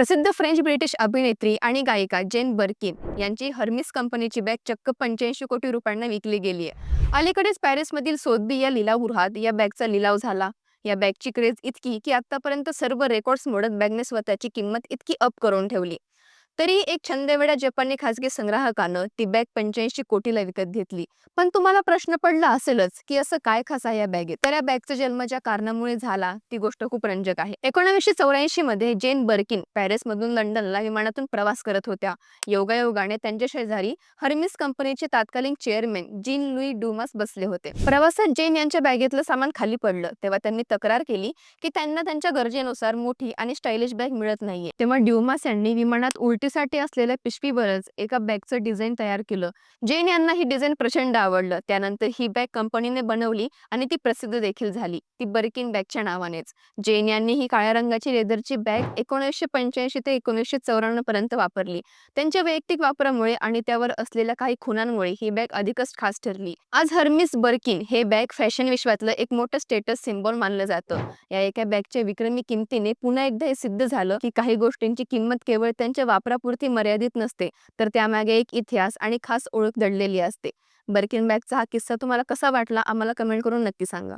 प्रसिद्ध French British अभिनेत्री आणि गायिका जेन बर्किन यांची हर्मिस कंपनीची बॅग चक्क पंच्याऐंशी कोटी रुपयांना विकली गेली आहे. अलीकडेच पॅरिसमधील सोदबी या लिलावगृहात या बॅगचा लिलाव झाला. या बॅगची क्रेज इतकी की आतापर्यंत सर्व रेकॉर्ड्स मोडत बॅगने स्वतःची किंमत इतकी अप करून ठेवली. तरी एक छंद वेळा जपानी खासगी संग्राहकानं ती बॅग पंच्याऐंशी कोटीला विकत घेतली. पण तुम्हाला प्रश्न पडला असेलच की असं काय खास आहे या बॅगेत तर या बॅगचा जन्म ज्या कारणामुळे झाला ती गोष्ट खूप रंजक आहे. एकोणीसशे चौऱ्याऐंशी मध्ये जेन बर्किन पॅरिस मधून लंडनला विमानातून प्रवास करत होत्या. योगायोगाने त्यांच्या शेजारी हर्मिस कंपनीचे तात्कालीन चेअरमॅन जीन लुई डुमास बसले होते. प्रवासात जेन यांच्या बॅगेतलं सामान खाली पडलं. तेव्हा त्यांनी तक्रार केली की त्यांना त्यांच्या गरजेनुसार मोठी आणि स्टायलिश बॅग मिळत नाहीये. तेव्हा ड्युमास यांनी विमानात उलटी पिशवीसाठी असलेल्या पिशवीवरच एका बॅगचं डिझाईन तयार केलं. जैन यांना ही डिझाईन प्रचंड आवडलं. त्यानंतर ही बॅग कंपनीने बनवली आणि ती प्रसिद्ध देखील झाली. ती बर्किन बॅगच्या नावानेच. जैन यांनी ही काळ्या रंगाची लेदरची बॅग एकोणीसशे पंच्याऐंशी ते एकोणीसशे चौऱ्याण्णव पर्यंत वापरली. त्यांच्या वैयक्तिक वापरामुळे आणि त्यावर असलेल्या काही खुणांमुळे ही बॅग अधिकच खास ठरली. आज हर्मिस बर्किन हे बॅग फॅशन विश्वातलं एक मोठं स्टेटस सिम्बॉल मानलं जातं. या एका बॅगच्या विक्रमी किमतीने पुन्हा एकदा हे सिद्ध झालं की काही गोष्टींची किंमत केवळ त्यांच्या वापरा वापरापुरती मर्यादित नसते तर त्यामागे एक इतिहास आणि खास ओळख दडलेली असते. बर्किन बॅगचा हा किस्सा तुम्हाला कसा वाटला आम्हाला कमेंट करून नक्की सांगा.